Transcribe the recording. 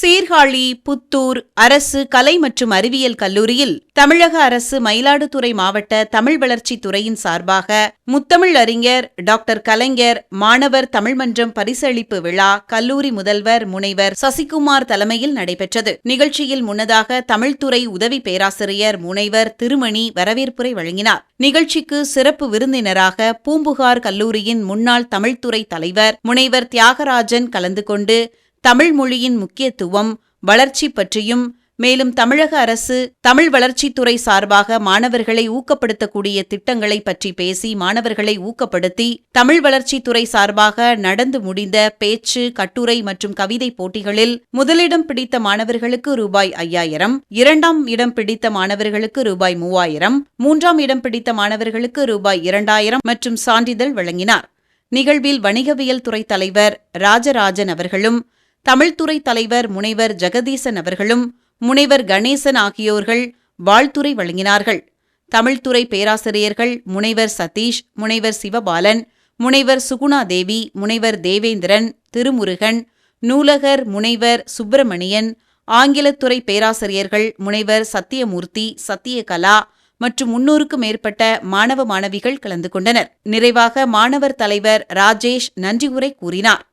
சீர்காழி புத்தூர் அரசு கலை மற்றும் அறிவியல் கல்லூரியில் தமிழக அரசு மயிலாடுதுறை மாவட்ட தமிழ் வளர்ச்சித் துறையின் சார்பாக முத்தமிழ் அறிஞர் டாக்டர் கலைஞர் மாணவர் தமிழ் மன்றம் பரிசளிப்பு விழா கல்லூரி முதல்வர் முனைவர் சசிகுமார் தலைமையில் நடைபெற்றது. நிகழ்ச்சியில் முன்னதாக தமிழ்துறை உதவி பேராசிரியர் முனைவர் திருமணி வரவேற்புரை வழங்கினார். நிகழ்ச்சிக்கு சிறப்பு விருந்தினராக பூம்புகார் கல்லூரியின் முன்னாள் தமிழ்துறை தலைவர் முனைவர் தியாகராஜன் கலந்து கொண்டு தமிழ் மொழியின் முக்கியத்துவம் வளர்ச்சி பற்றியும் மேலும் தமிழக அரசு தமிழ் வளர்ச்சித்துறை சார்பாக மாணவர்களை ஊக்கப்படுத்தக்கூடிய திட்டங்களை பற்றி பேசி மாணவர்களை ஊக்கப்படுத்தி தமிழ் வளர்ச்சித்துறை சார்பாக நடந்து முடிந்த பேச்சு கட்டுரை மற்றும் கவிதை போட்டிகளில் முதலிடம் பிடித்த மாணவர்களுக்கு ரூபாய் ஐயாயிரம் இரண்டாம் இடம் பிடித்த மாணவர்களுக்கு ரூபாய் மூவாயிரம் மூன்றாம் இடம் பிடித்த மாணவர்களுக்கு ரூபாய் இரண்டாயிரம் மற்றும் சான்றிதழ் வழங்கினார். நிகழ்வில் வணிகவியல் துறை தலைவர் ராஜராஜன் அவர்களும் தமிழ்துறை தலைவர் முனைவர் ஜெகதீசன் அவர்களும் முனைவர் கணேசன் ஆகியோர்கள் வாழ்த்துறை வழங்கினார்கள். தமிழ்துறை பேராசிரியர்கள் முனைவர் சதீஷ் முனைவர் சிவபாலன் முனைவர் சுகுணா தேவி முனைவர் தேவேந்திரன் திருமுருகன் நூலகர் முனைவர் சுப்பிரமணியன் ஆங்கிலத்துறை பேராசிரியர்கள் முனைவர் சத்தியமூர்த்தி சத்தியகலா மற்றும் முன்னூறுக்கும் மேற்பட்ட மாணவ மாணவிகள் கலந்து கொண்டனர். நிறைவாக மாணவர் தலைவர் ராஜேஷ் நன்றியுரை கூறினார்.